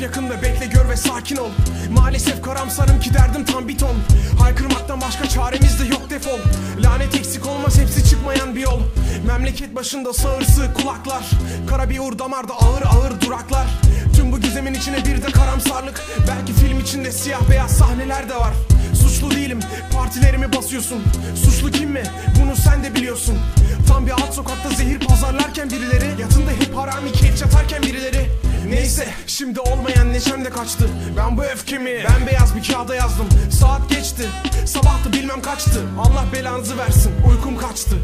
Yakında bekle gör ve sakin ol. Maalesef karamsarım ki derdim tam bir ton. Haykırmaktan başka çaremiz de yok defol. Lanet eksik olmaz hepsi çıkmayan bir yol. Memleket başında sağırsı kulaklar. Kara bir uğur damarda ağır ağır duraklar. Tüm bu gizemin içine bir de karamsarlık. Belki film içinde siyah beyaz sahneler de var. Suçlu değilim partilerimi basıyorsun. Suçlu kim mi? Bunu sen de biliyorsun. Tam bir alt sokakta zehir pazarlarken birileri Yatında hep harami keyif çatarken birileri Neyse şimdi olmayan neşem de kaçtı. Ben bu öfkemi ben beyaz bir kağıda yazdım. Saat geçti sabahtı bilmem kaçtı. Allah belanızı versin uykum kaçtı.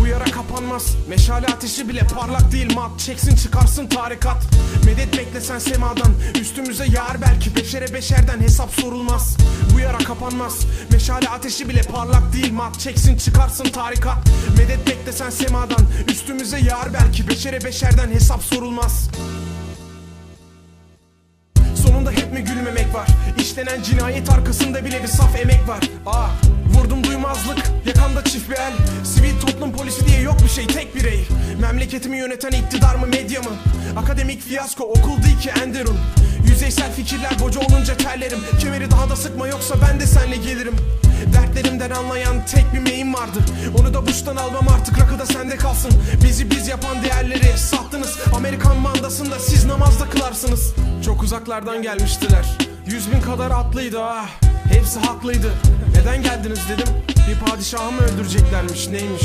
Bu yara kapanmaz Meşale ateşi bile parlak değil. Mat Çeksin çıkarsın tarikat. Medet beklesen semadan Üstümüze yağar belki. Beşere beşerden hesap sorulmaz. Bu yara kapanmaz Meşale ateşi bile parlak değil. Mat Çeksin çıkarsın tarikat. Medet beklesen semadan Üstümüze yağar belki. Beşere beşerden hesap sorulmaz Sonunda hep mi gülmemek var? İşlenen cinayet arkasında bile bir saf emek var. Aa vurdum duymazlık yakamda çift bir el. Sivil toplum polisi diye yok bir şey tek birey. Memleketimi yöneten iktidar mı medya mı? Akademik fiyasko okul değil ki Enderun. Yüzeysel fikirler boca olunca terlerim. Kemeri daha da sıkma yoksa ben de senle gelirim. Dertlerimden anlayan tek bir meyim vardı. Onu da buştan almam artık rakıda sende kalsın. Bizi biz yapan değerleri sattınız. Amerikan mandasında siz namazda kılarsınız Çok uzaklardan gelmiştiler. Yüz bin kadar atlıydı ah. Hepsi haklıydı. Neden geldiniz dedim. Bir padişahı mı öldüreceklermiş neymiş?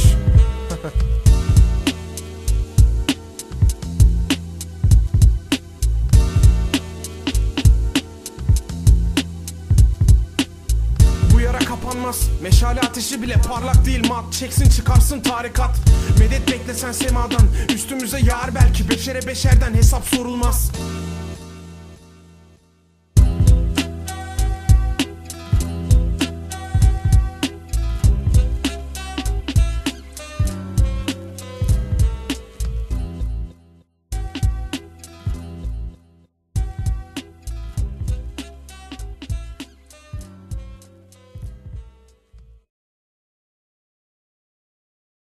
Bu yara kapanmaz. Meşale ateşi bile parlak değil. Mat Çeksin çıkarsın tarikat. Medet beklesen semadan. Üstümüze yağar belki beşere beşerden hesap sorulmaz